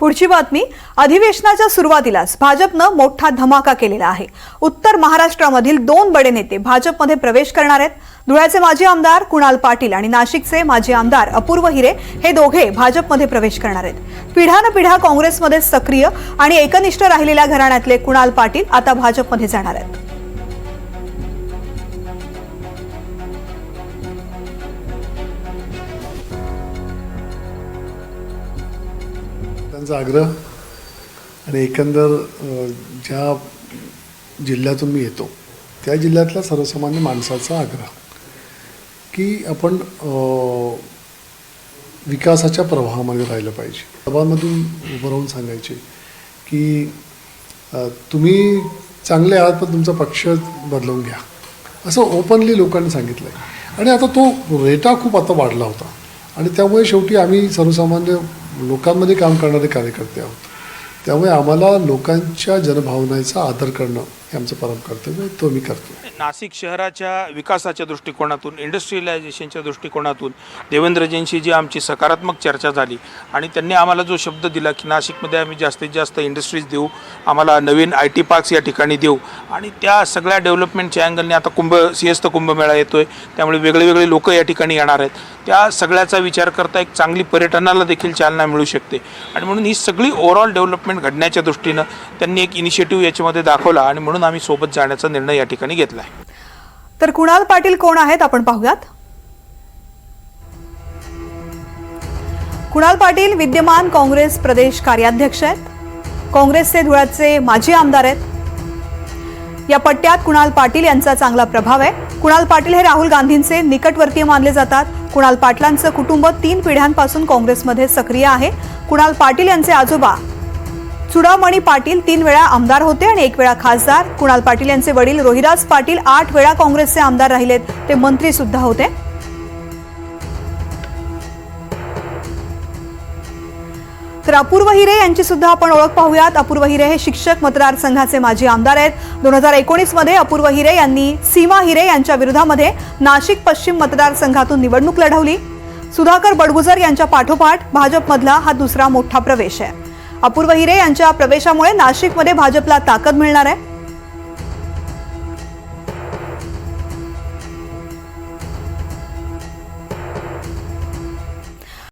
पुढची बातमी अधिवेशनाच्या सुरुवातीलाच भाजपनं मोठा धमाका केलेला आहे. उत्तर महाराष्ट्रामधील दोन बडे नेते भाजपमध्ये प्रवेश करणार आहेत. धुळ्याचे माजी आमदार कुणाल पाटील आणि नाशिकचे माजी आमदार अपूर्व हिरे हे दोघे भाजपमध्ये प्रवेश करणार आहेत. पिढ्यानपिढ्या काँग्रेसमध्ये सक्रिय आणि एकनिष्ठ राहिलेल्या घराण्यातले कुणाल पाटील आता भाजपमध्ये जाणार आहेत. त्यांचा आग्रह आणि एकंदर ज्या जिल्ह्यातून मी येतो त्या जिल्ह्यातल्या सर्वसामान्य माणसाचा आग्रह की आपण विकासाच्या प्रवाहामध्ये राहिलं पाहिजे. सभामधून उभं राहून सांगायचे की तुम्ही चांगले आहात पण तुमचा पक्ष बदलवून घ्या. असं ओपनली लोकांनी सांगितलं आहे आणि आता तो रेटा खूप आता वाढला होता. आणि त्यामुळे शेवटी आम्ही सर्वसामान्य लोकांमध्ये काम करणारे कार्यकर्ते आहोत. त्यामुळे आम्हाला लोकांच्या जनभावनेचा आदर करणं हे आमचं परम कर्तव्य आहे तो मी करतो. नाशिक शहराच्या विकासाच्या दृष्टिकोनातून इंडस्ट्रियलायझेशनच्या दृष्टिकोनातून देवेंद्रजींशी जी आमची सकारात्मक चर्चा झाली आणि त्यांनी आम्हाला जो शब्द दिला की नाशिकमध्ये आम्ही जास्तीत जास्त इंडस्ट्रीज देऊ आम्हाला नवीन आय टी पार्क्स या ठिकाणी देऊ आणि त्या सगळ्या डेव्हलपमेंटच्या अँगलने आता कुंभ सिंहस्थ कुंभमेळा येतोय त्यामुळे वेगळे वेगळे लोक या ठिकाणी येणार आहेत. त्या सगळ्याचा विचार करता एक चांगली पर्यटनाला देखील चालना मिळू शकते. आणि म्हणून ही सगळी ओव्हरऑल डेव्हलपमेंट घडण्याच्या दृष्टीनं त्यांनी एक इनिशिएटिव्ह याच्यामध्ये दाखवला आणि म्हणून आम्ही सोबत जाण्याचा निर्णय या ठिकाणी घेतला आहे. तर कुणाल पाटील कोण आहेत आपण पाहूयात. कुणाल पाटील विद्यमान काँग्रेस प्रदेश कार्याध्यक्ष आहेत. काँग्रेसचे धुळ्याचे माजी आमदार आहेत. या पट्ट्यात कुणाल पाटील यांचा चांगला प्रभाव आहे. कुणाल पाटील हे राहुल गांधींचे निकटवर्तीय मानले जातात. कुणाल पाटलांचं कुटुंब तीन पिढ्यांपासून काँग्रेसमध्ये सक्रिय आहे. कुणाल पाटील यांचे आजोबा चुडामणी पाटील तीन वेळा आमदार होते आणि एक वेळा खासदार. कुणाल पाटील यांचे वडील रोहिदास पाटील आठ वेळा काँग्रेसचे आमदार राहिलेत. ते मंत्री सुद्धा होते. तर अपूर्व हिरे यांची सुद्धा आपण ओळख पाहूयात. अपूर्व हिरे हे शिक्षक मतदारसंघाचे माजी आमदार आहेत. दोन हजार एकोणीसमध्ये अपूर्व हिरे यांनी सीमा हिरे यांच्या विरोधामध्ये नाशिक पश्चिम मतदारसंघातून निवडणूक लढवली. सुधाकर बडगुजर यांच्या पाठोपाठ भाजपमधला हा दुसरा मोठा प्रवेश आहे. अपूर्व हिरे यांच्या प्रवेशामुळे नाशिकमध्ये भाजपला ताकद मिळणार आहे.